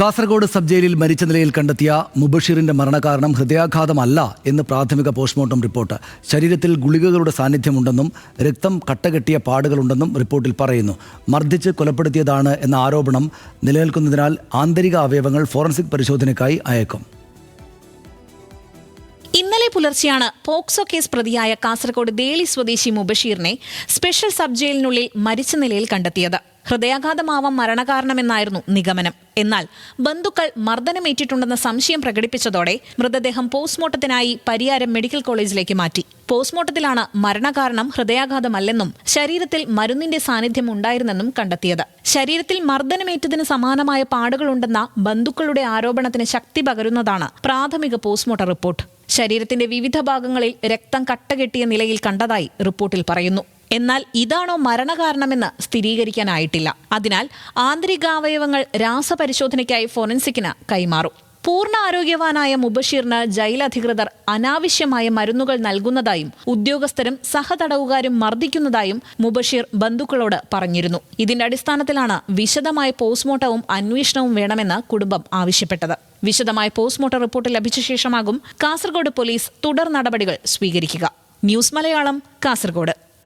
Kasaragod sub ജയിലിൽ മരിച്ച നിലയിൽ കണ്ടെത്തിയ മുബഷീറിന്റെ മരണകാരണം ഹൃദയാഘാതമല്ല എന്ന് പ്രാഥമിക പോസ്റ്റ്മോർട്ടം റിപ്പോർട്ട്. ശരീരത്തിൽ ഗുളികകളുടെ സാന്നിധ്യമുണ്ടെന്നും രക്തം കട്ടകെട്ടിയ പാടുകളുണ്ടെന്നും റിപ്പോർട്ടിൽ പറയുന്നു. മർദ്ദിച്ച് കൊലപ്പെടുത്തിയതാണ് എന്ന ആരോപണം നിലനിൽക്കുന്നതിനാൽ ആന്തരിക അവയവങ്ങൾ ഫോറൻസിക് പരിശോധനയ്ക്കായി അയക്കും. ഇന്നലെ പുലർച്ചെയാണ് പോക്സോ കേസ് പ്രതിയായ കാസർഗോഡ് ദേളി സ്വദേശി മുബഷീറിനെ സ്പെഷ്യൽ സബ് ജയിലിനുള്ളിൽ മരിച്ച നിലയിൽ കണ്ടെത്തിയത്. ഹൃദയാഘാതമാവാം മരണകാരണമെന്നായിരുന്നു നിഗമനം. എന്നാൽ ബന്ധുക്കൾ മർദ്ദനമേറ്റിട്ടുണ്ടെന്ന സംശയം പ്രകടിപ്പിച്ചതോടെ മൃതദേഹം പോസ്റ്റ്മോർട്ടത്തിനായി പരിയാരം മെഡിക്കൽ കോളേജിലേക്ക് മാറ്റി. പോസ്റ്റ്മോർട്ടത്തിലാണ് മരണകാരണം ഹൃദയാഘാതമല്ലെന്നും ശരീരത്തിൽ മരുന്നിന്റെ സാന്നിധ്യം ഉണ്ടായിരുന്നെന്നും കണ്ടെത്തിയത്. ശരീരത്തിൽ മർദ്ദനമേറ്റതിന് സമാനമായ പാടുകളുണ്ടെന്ന ബന്ധുക്കളുടെ ആരോപണത്തിന് ശക്തി പകരുന്നതാണ് പ്രാഥമിക പോസ്റ്റ്മോർട്ടം റിപ്പോർട്ട്. ശരീരത്തിന്റെ വിവിധ ഭാഗങ്ങളിൽ രക്തം കട്ടകെട്ടിയ നിലയിൽ കണ്ടതായി റിപ്പോർട്ടിൽ പറയുന്നു. എന്നാൽ ഇതാണോ മരണകാരണമെന്ന് സ്ഥിരീകരിക്കാനായിട്ടില്ല. അതിനാൽ ആന്തരികാവയവങ്ങൾ രാസപരിശോധനയ്ക്കായി ഫോറൻസിക്കിന് കൈമാറും. പൂർണ ആരോഗ്യവാനായ മുബഷീറിന് ജയിലധികൃതർ അനാവശ്യമായ മരുന്നുകൾ നൽകുന്നതായും ഉദ്യോഗസ്ഥരും സഹതടവുകാരും മർദ്ദിക്കുന്നതായും മുബഷീർ ബന്ധുക്കളോട് പറഞ്ഞിരുന്നു. ഇതിന്റെ അടിസ്ഥാനത്തിലാണ് വിശദമായ പോസ്റ്റ്മോർട്ടവും അന്വേഷണവും വേണമെന്ന് കുടുംബം ആവശ്യപ്പെട്ടത്. വിശദമായ പോസ്റ്റ്മോർട്ടം റിപ്പോർട്ട് ലഭിച്ച ശേഷമാകും കാസർഗോഡ് പോലീസ് തുടർ നടപടികൾ സ്വീകരിക്കുക. ന്യൂസ് മലയാളം കാസർഗോഡ്.